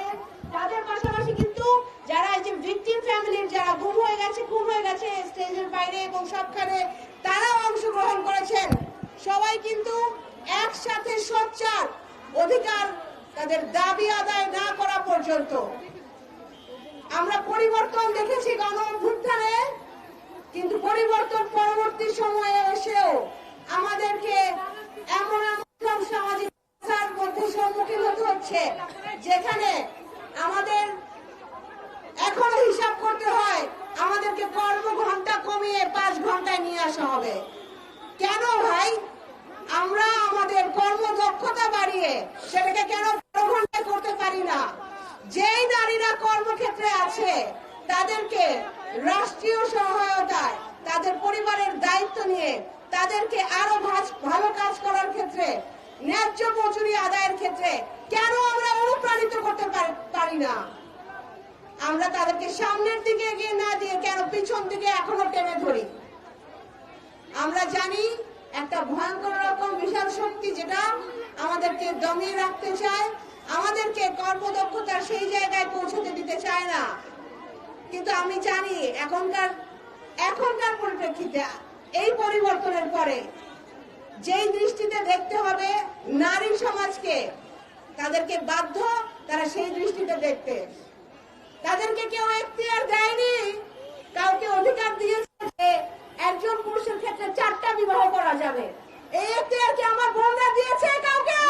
হবে। তাদের পাশাপাশি কিন্তু যারা এই যে ভিকটিম ফ্যামিলির যারা গুম হয়ে গেছে, খুন হয়ে গেছে স্টেজের বাইরে এবং সবখানে, তারাও অংশগ্রহণ করেছেন। সবাই কিন্তু একসাথে সোচ্চার। অধিকার তাদের দাবি আদায় না করা পর্যন্ত। আমরা পরিবর্তন দেখেছি গণ অভ্যুত্থানে, কিন্তু পরিবর্তন পরবর্তী সময়ে এসেও আমাদেরকে এমন সম্মুখীন হতে হচ্ছে। যেখানে আমাদের এখনও হিসাব করতে হয়, আমাদেরকে কর্ম ঘণ্টা কমিয়ে পাঁচ ঘন্টায় নিয়ে আসা হবে। কেন ভাই? আমরা আমাদের কর্মদক্ষতা বাড়িয়ে সেটাকে কেন বারো ঘন্টায় করতে পারি না? যেই নারীরা কর্মক্ষেত্রে আছে, তাদেরকে রাষ্ট্রীয় সহায়তায়, তাদের পরিবারের দায়িত্ব নিয়ে তাদেরকে আরও ভালো কাজ করার ক্ষেত্রে ন্যায্য মজুরি আদায়ের ক্ষেত্রে কেন আমরা অনুপ্রাণিত করতে পারি- না? আমরা তাদেরকে সামনের দিকে এগিয়ে না দিয়ে কেন পিছন দিকে এখনও টেনে ধরি? আমরা জানি একটা ভয়ঙ্কর রকম বিশাল শক্তি যেটা আমাদেরকে দমিয়ে রাখতে চায়, আমাদেরকে কর্মদক্ষতার সেই জায়গায় পৌঁছতে দিতে চায় না। কিন্তু আমি জানি এখনকার এখনকার পরিপ্রেক্ষিতে এই পরিবর্তনের পরে যেই দৃষ্টিতে দেখতে নারী সমাজকে তাদেরকে বাধ্য তারা সেই দৃষ্টিতে দেখতে। তাদেরকে কেউ এখতিয়ার দেয়নি, কাউকে অধিকার দিয়েছে একজন পুরুষের ক্ষেত্রে চারটা বিবাহ করা যাবে। এই এখতিয়ার কি আমার বোনরা দিয়েছে কাউকে?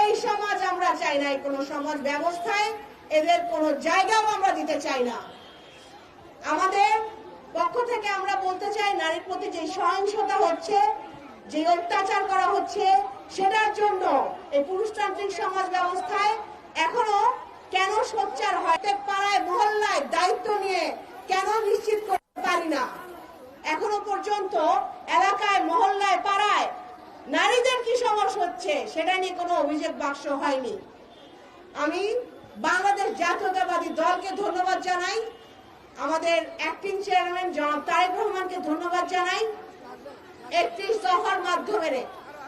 এই সমাজ আমরা চাই না কোনো সমাজ ব্যবস্থায় এদের কোনো জায়গাও আমরা দিতে চাই না। আমাদের পক্ষ থেকে আমরা বলতে চাই, নারীর প্রতি যে সহিংসতা হচ্ছে যে অত্যাচার করা হচ্ছে, সেটার জন্য এই পুরুষতান্ত্রিক সমাজ ব্যবস্থায় এখনও কেন সোচ্চার হয়? পাড়ায়, মহল্লায় দায়িত্ব নিয়ে কেন নিশ্চিত করতে পারি না? এখনও পর্যন্ত এলাকায়, মহল্লায়, পাড়ায় নারীদের কি সমস্যা হচ্ছে, সেটা নিয়ে কোনো অভিযোগ বাক্স হয়নি। আমি বাংলাদেশ জাতীয়তাবাদী দলকে ধন্যবাদ জানাই। আমাদের অ্যাক্টিং চেয়ারম্যান জনাব তারেক রহমানকে ধন্যবাদ জানাই। একটি সফর মাধ্যমে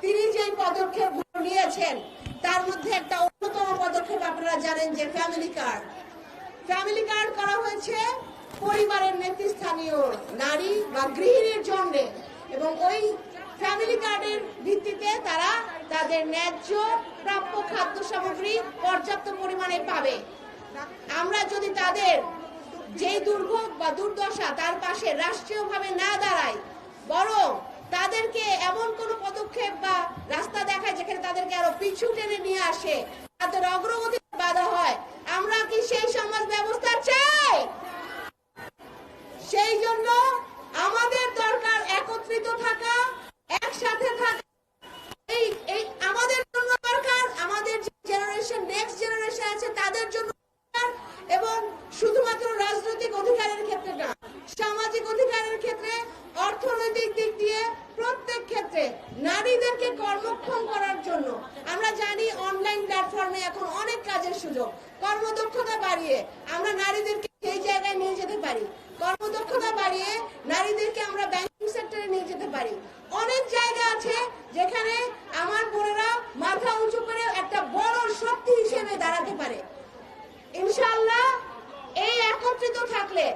তিনি যে পদক্ষেপ নিয়েছেন, তার মধ্যে একটা অন্যতম পদক্ষেপ আপনারা জানেন যে ফ্যামিলি কার্ড ফ্যামিলি কার্ড করা হয়েছে পরিবারের নেতৃস্থানীয় নারী বা গৃহিণীর জন্য এবং ওই ফ্যামিলি কার্ডের ভিত্তিতে তারা তাদের ন্যায্য প্রাপ্য খাদ্য সামগ্রী পর্যাপ্ত পরিমাণে পাবে। আমরা যদি তাদের যেই দুর্ভোগ বা দুর্দশা তার পাশে রাষ্ট্রীয়ভাবে না দাঁড়াই, বরং তাদেরকে এমন কোন পদক্ষেপ বা রাস্তা দেখায় যেখানে তাদেরকে আরও পিছু টেনে নিয়ে আসে তাদের অগ্রগতি বাধা হয়? আমরা কি সেই সমাজ ব্যবস্থা চাই? সেই জন্য আমাদের দরকার একত্রিত থাকা, একসাথে থাকা। এবং শুধুমাত্র রাজনৈতিক অধিকারের ক্ষেত্রে না, সামাজিক অধিকারের ক্ষেত্রে অর্থনৈতিক দিক দিয়ে প্রত্যেক ক্ষেত্রে নারীদেরকে কর্মক্ষম করার জন্য আমরা জানি অনলাইন প্ল্যাটফর্মে এখন অনেক কাজের সুযোগ কর্মদক্ষতা বাড়িয়ে আমরা নারীদেরকে সেই জায়গায় নিয়ে যেতে পারি। কর্মদক্ষতা বাড়িয়ে নারীদেরকে আমরা ব্যাংকিং সেক্টরে নিয়ে যেতে পারি। অনেক জায়গা আছে যেখানে আমার বোনেরা মাথা উঁচু করে একটা বড় শক্তি হিসেবে দাঁড়াতে পারে। ইনশাআল্লাহ এই একত্রিত থাকলে